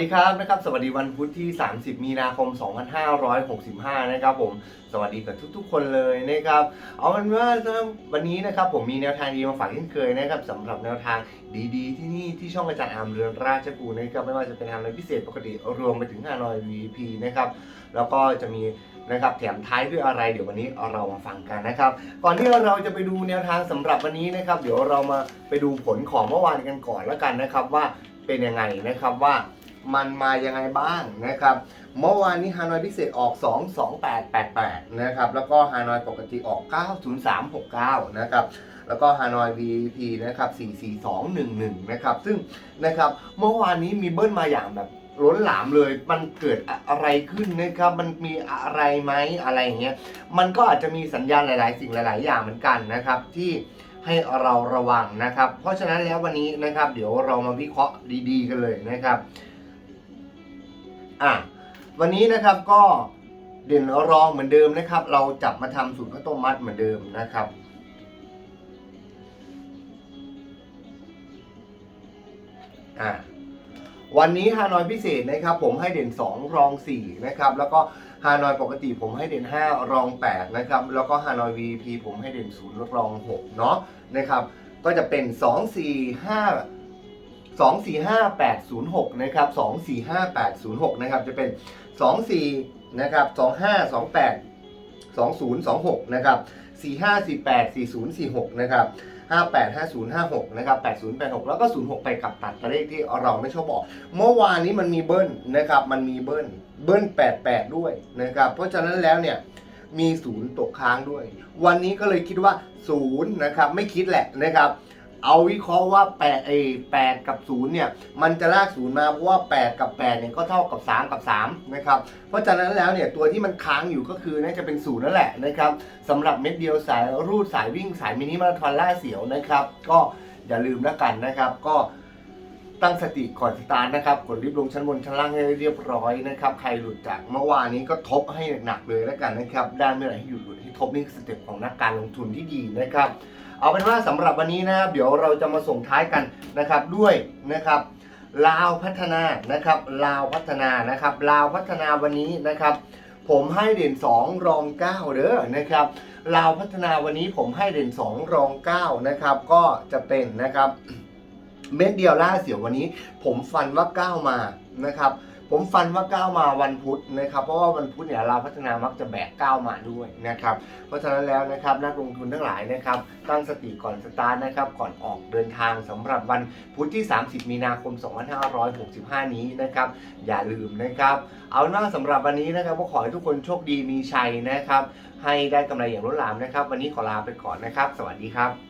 สวัสดีครับนะครับ สวัสดีวันพุธที่ 30 มีนาคม 2565 นะครับผม สวัสดีกับทุกๆ คนเลยนะครับ เอาเป็นว่าวันนี้นะครับผมมีแนวทางดีมาฝากเช่นเคยนะครับสำหรับแนวทางดีๆ ที่นี่ที่ช่องอาจารย์อามเรือนราชกูนะครับไม่ว่าจะเป็นทางในพิเศษปกติรวมไปถึงฮานอย VP นะครับแล้วก็จะมีนะครับแถมท้ายด้วยอะไรเดี๋ยววันนี้เรามาฟังกันนะครับ ก่อนที่เราจะไปดูแนวทางสำหรับวันนี้นะครับ เดี๋ยวเรามาไปดูผลของเมื่อวานกันก่อนแล้วกันนะครับว่าเป็นยังไงนะครับว่า มันมายังไงบ้างนะครับ เมื่อวานนี้ฮานอยพิเศษออก 22888 นะครับ แล้วก็ฮานอยปกติออก 90369 นะครับ แล้วก็ฮานอย VP นะครับ 44211 นะครับ ซึ่งนะครับเมื่อวานนี้มีเบิ้ลมาอย่างแบบล้นหลามเลย มันเกิดอะไรขึ้นนะครับ มันมีอะไรไหมอะไรอย่างเงี้ย มันก็อาจจะมีสัญญาณหลาย ๆ สิ่งหลาย ๆ อย่างเหมือนกันนะครับที่ให้เราระวังนะครับ เพราะฉะนั้นแล้ววันนี้นะครับ เดี๋ยวเรามาวิเคราะห์ดี ๆ กันเลยนะครับ อะวันนี้นะครับก็เด่นรองเหมือนเดิมนะครับ เราจับมาทำสูตรข้าวต้มมัดเหมือนเดิมนะครับ อะวันนี้ฮานอยพิเศษนะครับ ผมให้เด่น 2 รอง 4 นะครับ แล้วก็ฮานอยปกติผมให้เด่น 5 รอง 8 นะครับ แล้วก็ฮานอย VP ผมให้เด่น 0 รอง 6 เนาะนะครับ ก็จะเป็น 2 4 5 2 4 5 8 0 6 นะครับ 2 4 5 8 0 6 นะครับ จะเป็น 2 4 นะครับ 2 5 2 8 2 0 2 6 นะครับ 4 5 4 8 4 0 4 6 นะครับ 58 50 56 นะครับ 80 86 แล้วก็ 06 ไปกับตัดตัวเลขที่เราไม่ชอบบอก เมื่อวานนี้มันมีเบิ้ลนะครับ มันมีเบิ้ล เบิ้ล 88 ด้วยนะครับ เพราะฉะนั้นแล้วเนี่ยมีศูนย์ตกค้างด้วย วันนี้ก็เลยคิดว่าศูนย์นะครับ ไม่คิดแหละนะครับ เอาวิเคราะห์ว่า8เอ8กับ 0 เนี่ย มันจะลากศูนย์มา เพราะว่า 8 กับ 8 เนี่ย ก็เท่ากับ 3 กับ 3 นะครับ เพราะฉะนั้นแล้วเนี่ย ตัวที่มันค้างอยู่ก็คือน่าจะเป็นศูนย์นั่นแหละนะครับสำหรับเม็ดเดียวสายรูดสายวิ่งสายมินิมาราธอนล่าเสียวนะครับ ก็อย่าลืมแล้วกันนะครับ ก็ตั้งสติก่อนสตาร์ทนะครับ กดรีบลงชั้นบนชั้นล่างให้เรียบร้อยนะครับ ใครหลุดจากเมื่อวานนี้ก็ทบให้หนักๆเลยแล้วกันนะครับ ด้านเมื่อไหร่ให้หยุดหลุดให้ทบนี่คือสเต็ปของนักการลงทุนที่ดีนะครับ เอาเป็นว่าสำหรับวันนี้นะครับเดี๋ยวเราจะมาส่งท้ายกันนะครับด้วยนะครับลาวพัฒนานะครับลาวพัฒนานะครับลาวพัฒนาวันนี้นะครับ ผมให้เด่น 2 รอง 9 เด้อนะครับลาวพัฒนาวันนี้ผมให้เด่น 2 รอง 9 นะครับ ก็จะเป็นนะครับ เม็ดเดียวล่าเสียววันนี้ ผมฟันว่า 9 มานะครับ ผมฟันว่า9มาวันพุธนะครับ เพราะว่าวันพุธเนี่ยลาพัฒนามักจะแบก9มาด้วยนะครับ เพราะฉะนั้นแล้วนะครับนักลงทุนทั้งหลายนะครับ ตั้งสติก่อนสตาร์ทนะครับ ก่อนออกเดินทางสำหรับวันพุธที่ 30 มีนาคม 2565 นี้นะครับ อย่าลืมนะครับ เอาเป็นว่าสำหรับวันนี้นะครับก็ขอให้ทุกคนโชคดีมีชัยนะครับ ให้ได้กำไรอย่างล้นหลามนะครับ วันนี้ขอลาไปก่อนนะครับ สวัสดีครับ